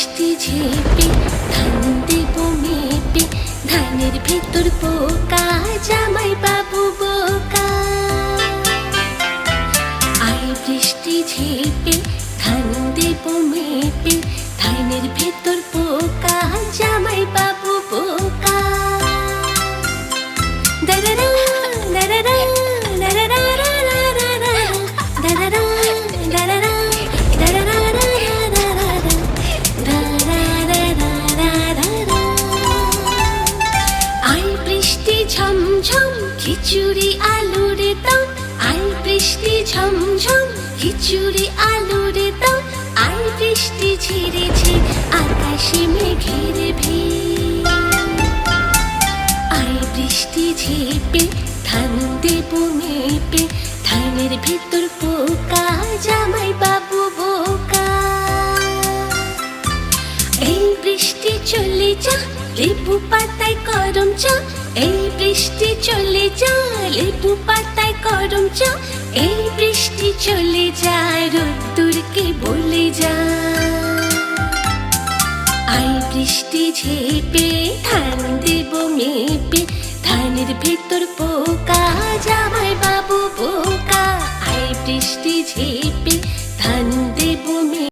বৃষ্টি ঝেপে, ধান দেব মেপে, ধানের ভেতর পোকা জামাই বাবু বোকা। আই বৃষ্টি ঝেপে, ধান দেব মেপে, ধানের ভেতর পোকা জামাই বাবু বোকা। দাদারা দাদারা দাদারা ঝমঝম, খিচুড়ি আলুর দম। আই বৃষ্টি ঝমঝম, খিচুড়ি আলুর দম। আই বৃষ্টি ঝিরেছে আকাশে মেঘের ভিড়। আই বৃষ্টি ঝেপে, ধান দেব মেপে, ধানের ভেতর পোকা জামাই বাবু। বৃষ্টি চলে যা, লেবু পাতায় গরম চা। এই বৃষ্টি চলে যা, লেবু পাতায় গরম চা। এই বৃষ্টি চলে যায় রোদ্দুরকে বলে যা। আই বৃষ্টি ঝেপে, ধান দেব মেপে, ধানের ভেতর পোকা, জামাই বাবু বোকা। আই বৃষ্টি ঝেপে